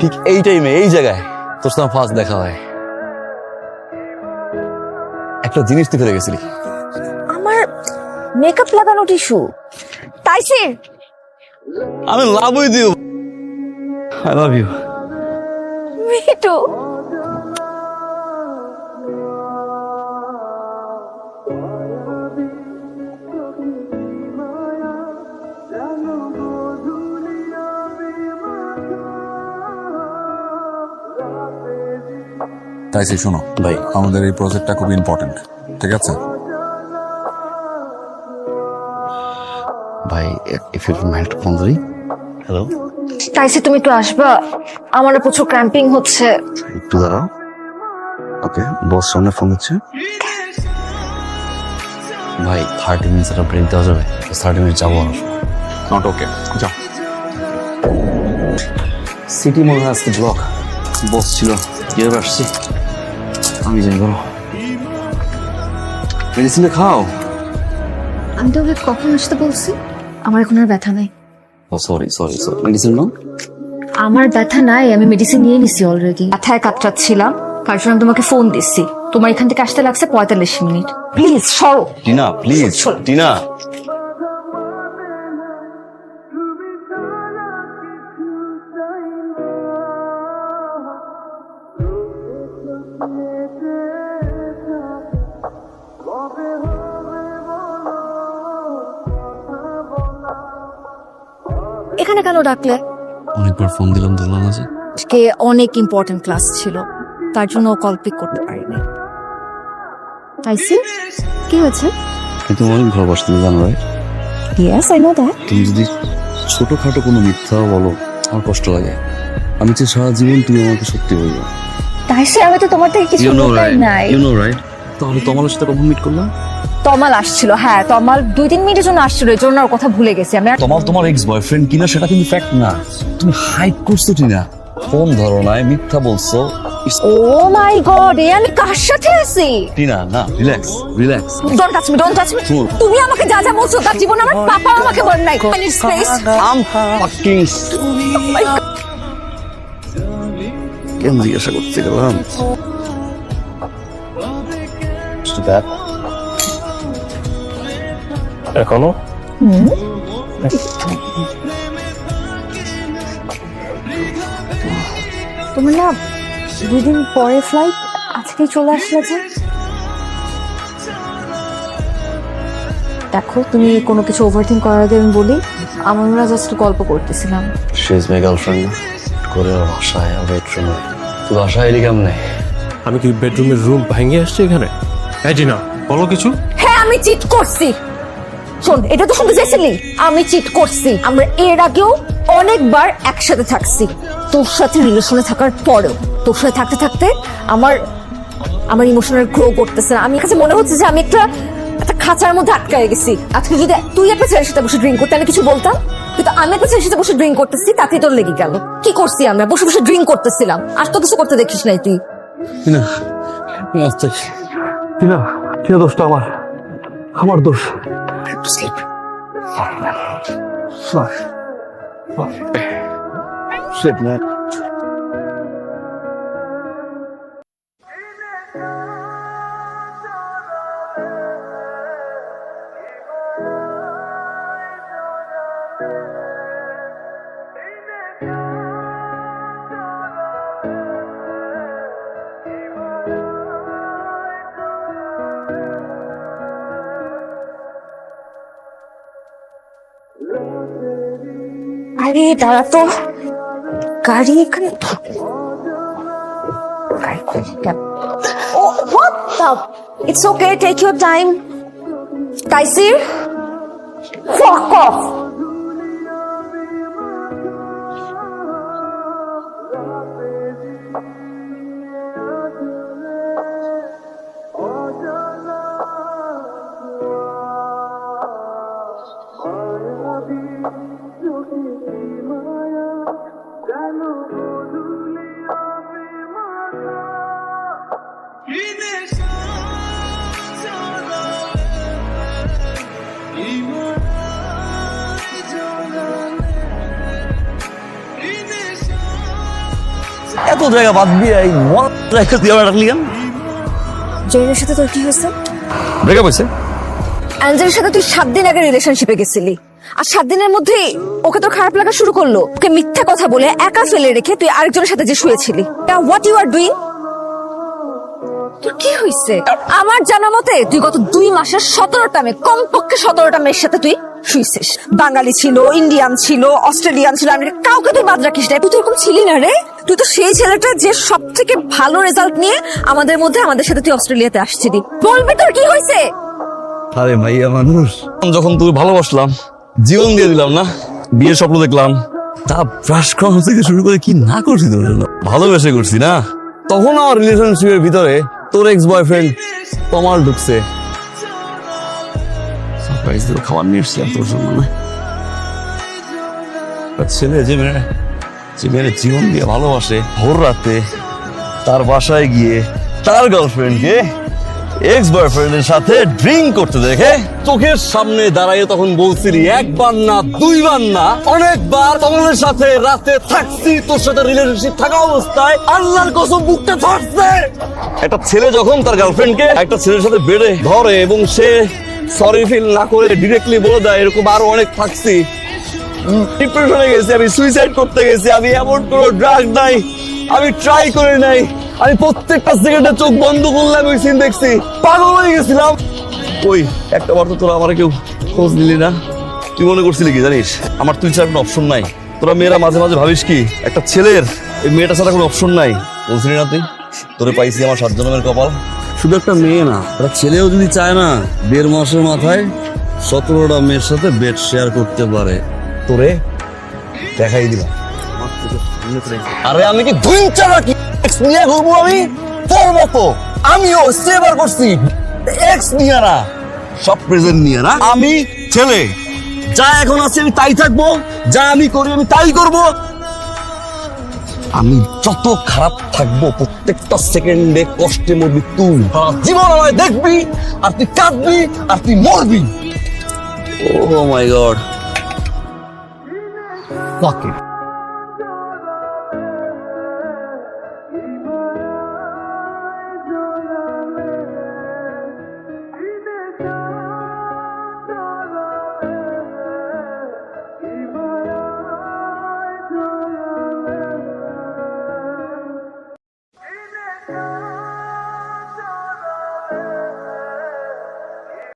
ঠিক এই টাইমে এই জায়গায় তোর সাথে ফার্স্ট দেখা হয়। একটা জিনিস তুই ফেলে গেছিলি আমার মেকআপ লাগানো টিস্যু তাইছে আমি love with you I love you me too তাই সে শোনো ভাই। আমাদের এই প্রজেক্টটা খুব ইম্পর্টেন্ট ঠিক আছে? ভাই ইফ ইউ মাইন্ড ফোন ধরি। হ্যালো তাইসি তুমি একটু আসবা। আমার প্রচুর ক্র্যাম্পিং হচ্ছে। একটু দাঁড়াও। ওকে বস সামনে ফোন হচ্ছে ভাই থার্টি মিনিটস একটা ব্রেক দেওয়া যাবে। থার্টি মিনিট যাব আর। নট ওকে যাও সিটি মনে হয় আজকে ব্লক বস ছিল কীভাবে আসছি। আমি জানি বলো। মেডিসিনটা খাও। আমি তো ওকে কখন আসতে বলছি? আমার এখন আর ব্যথা নাই। ও সরি সরি সরি মেডিসিন নাও। আমার ব্যথা নাই আমি মেডিসিন নিয়ে নিছি অলরেডি ব্যথায় কাতরাচ্ছিলাম। তার জন্য আমি তোমাকে ফোন দিচ্ছি। তোমার এখান থেকে আসতে লাগছে পঁয়তাল্লিশ মিনিট। প্লিজ সরো। টিনা প্লিজ। টিনা এখানে কেন ডাকলে? অনেকবার ফোন দিলাম দিলাম না যে আজকে অনেক ইম্পর্টেন্ট ক্লাস ছিল তার জন্য কল পিক করতে পারিনি। তাইসি কি হয়েছে? কিন্তু তুমি অনেক ভালোবাসো তুমি জানো right yes I know that তুমি যদি ছোটখাটো কোনো মিথ্যা বলো আমার কষ্ট লাগে। আমি চাই সারা জীবন তুমি আমাকে সত্যি বলব। তাইসি আমি তো তোমার থেকে কিছু নাই। ইউ নো রাইট তাহলে তোমার সাথে কখন মিট করলাম? তমাল আসছিল হ্যাঁ তমাল দুই তিন মিনিটের জন্য আসছিল এর জন্য ওর কথা ভুলে গেছি। আমি আর তোমার তোমার এক্স বয়ফ্রেন্ড কিনা সেটা কিন্তু ফ্যাক্ট না। তুমি হাইড করছ টিনা ফোন ধরো নাই মিথ্যা বলছো? ও মাই গড এ আমি কার সাথে আছি? টিনা না relax relax don't touch me don't touch me তুমি আমাকে যা যা বলছো তার জীবন আমার পাপা আমাকে বল নাই। আই স্পেস আম ফাকিং কেন জিজ্ঞাসা করতে গেলাম? এখনও? তুমি না দুই দিন পরে ফ্লাইট আজকেই চলে আসলে যে? দেখো তুমি কোনো কিছু ওভারথিং করার আগে আমি বলি আমরা জাস্ট গল্প করতেছিলাম। শি ইজ মাই গার্লফ্রেন্ড করে বাসায় বেডরুমে তুই বাসায় এলি কেমনে? আমি কি বেডরুমের রুম ভেঙে আসছি এখানে? জিনা বলো কিছু। হ্যাঁ আমি চিট করছি। শোন এটা তো শুনতে চাইছিলি? আমি চিট করছি। আমরা এর আগেও অনেকবার একসাথে থাকছি। তোর সাথে রিলেশনে থাকার পরেও। তোর সাথে থাকতে থাকতে আমার আমার ইমোশনাল গ্রো করতেছে না। আমি কাছে মনে হচ্ছে যে আমি একটা একটা খাঁচার মধ্যে আটকায় গেছি। আজকে যদি তুই একটা ছেলের সাথে বসে ড্রিঙ্ক করতে আমি কিছু বলতাম? কিন্তু আমি একটা ছেলের সাথে বসে ড্রিঙ্ক করতেছি তাতেই তোর লেগে গেল। কি করছি আমরা? বসে বসে ড্রিঙ্ক করতেছিলাম। আর তো কিছু করতে দেখিস নাই তুই। টিনা আচ্ছা। টিনা টিনা দোষটা আমার আমার দোষ একটু স্লিপ স্লিপ man. আরে দাঁড়া তো গাড়ি এখানে what? It's okay, take your time. Taisir? Fuck off! Thank you. জায়গা বাদ দিয়ে এই জায়গা দিয়ে আমার রাখলি কেন? জয়েনের সাথে তোর কি হয়েছে? ব্রেকআপ হয়েছে। অ্যাঞ্জেলের সাথে তুই সাত দিন আগে রিলেশনশিপে গেছিলি। আর সাত দিনের মধ্যে ওকে তো খারাপ লাগা শুরু করল। ওকে মিথ্যা কথা বলে একা ফেলে রেখে তুই আরেকজনের সাথে যে শুয়েছিলি। হোয়াট ইউ আর ডুইং তোর কি হয়েছে? আমার জানা মতে তুই গত দুই মাসের সতেরোটা মেয়ে কমপক্ষে সতেরোটা মেয়ের সাথে তুই শুইছিস। বাঙালি ছিল ইন্ডিয়ান ছিল অস্ট্রেলিয়ান ছিল আমেরিকা কাউকে তুই বাদ রাখিস না তুই তো এরকম ছিলি না রে। তুই তো সেই ছেলেটা যে সব থেকে ভালো রেজাল্ট নিয়ে আমাদের মধ্যে আমাদের সাথে তুই অস্ট্রেলিয়াতে আসছিলি। বলবি তোর কি হয়েছে? আরে ভাইয়া মানুষ। যখন তুই ভালোবাসলাম, জীবন দিয়ে দিলাম না, বিয়ের স্বপ্ন দেখলাম, তা ব্রাশ করানো থেকে শুরু করে কি না করছি তোর জন্য? ভালোবেসে করছি না? তখন আমার রিলেশনশিপের ভিতরে তোর এক্স বয়ফ্রেন্ড কমাল ঢুকছে। সারপ্রাইজ দিয়ে খাবার নিয়ে এসছিলাম তোর জন্য। ছেলে যে মেয়ে যে মেয়ের জীবন দিয়ে ভালোবাসে, ভোর রাতে তার বাসায় গিয়ে তার গার্লফ্রেন্ডকে এক্স বয়ফ্রেন্ডের সাথে ড্রিঙ্ক করতে দেখে চোখের সামনে দাঁড়াইয়ে তখন বলছিলি, একবার না, দুইবার না, অনেকবার তোমাদের সাথে রাতে থাকছি, তোর সাথে রিলেশনশিপ থাকা অবস্থায়, আল্লাহর কসম বুকটা ফাটছে একটা ছেলে যখন তার গার্লফ্রেন্ডকে একটা ছেলের সাথে বেড়ে ধরে এবং সে সরি ফিল না করে ডিরেক্টলি বলে দেয়, এরকম আরও অনেক থাকছি। ডিপ্রেশনে গেছি, আমি সুইসাইড করতে গেছি, আমি এমন কোনো ড্রাগ নাই, আমি ট্রাই করে নাই, আমি প্রত্যেকটা সেকেন্ডে চোখ বন্ধ করলাম, ওই সিন দেখছি, পাগল হয়ে গেছিলাম। ওই, একটা বার তো তোরা আমার কেউ খোঁজ নিলি না? তুই মনে করছিলি কি জানিস? আমার তুই ছাড়া কোনো অপশন নাই। তোরা মেয়েরা মাঝে মাঝে ভাবিস কি, একটা ছেলের এই মেয়েটা ছাড়া কোনো অপশন নাই। বলছিলি না তুই? তোরে পাইছি আমার সাত কপাল। শুধু একটা মেয়ে না, একটা ছেলেও যদি চায় না, দেড় মাসের মাথায় সতেরোটা মেয়ের সাথে বেড শেয়ার করতে পারে। তোরে দেখাই দিলাম। আরে আমি কি দুই চারা কি এক্স নিয়ে ঘুরবো আমি? তোর মতো। আমিও সেবার করছি এক্স নিয়ে না সব প্রেজেন্ট নিয়ে না আমি ছেলে। যা এখন আছে আমি তাই থাকব। যা আমি করি আমি তাই করব। আমি যত খারাপ থাকব প্রত্যেকটা সেকেন্ডে কষ্টে মরবি তুই। জীবন আমায় দেখবি আর তুই কাঁদবি আর তুই মরবি। Oh my god fuck it.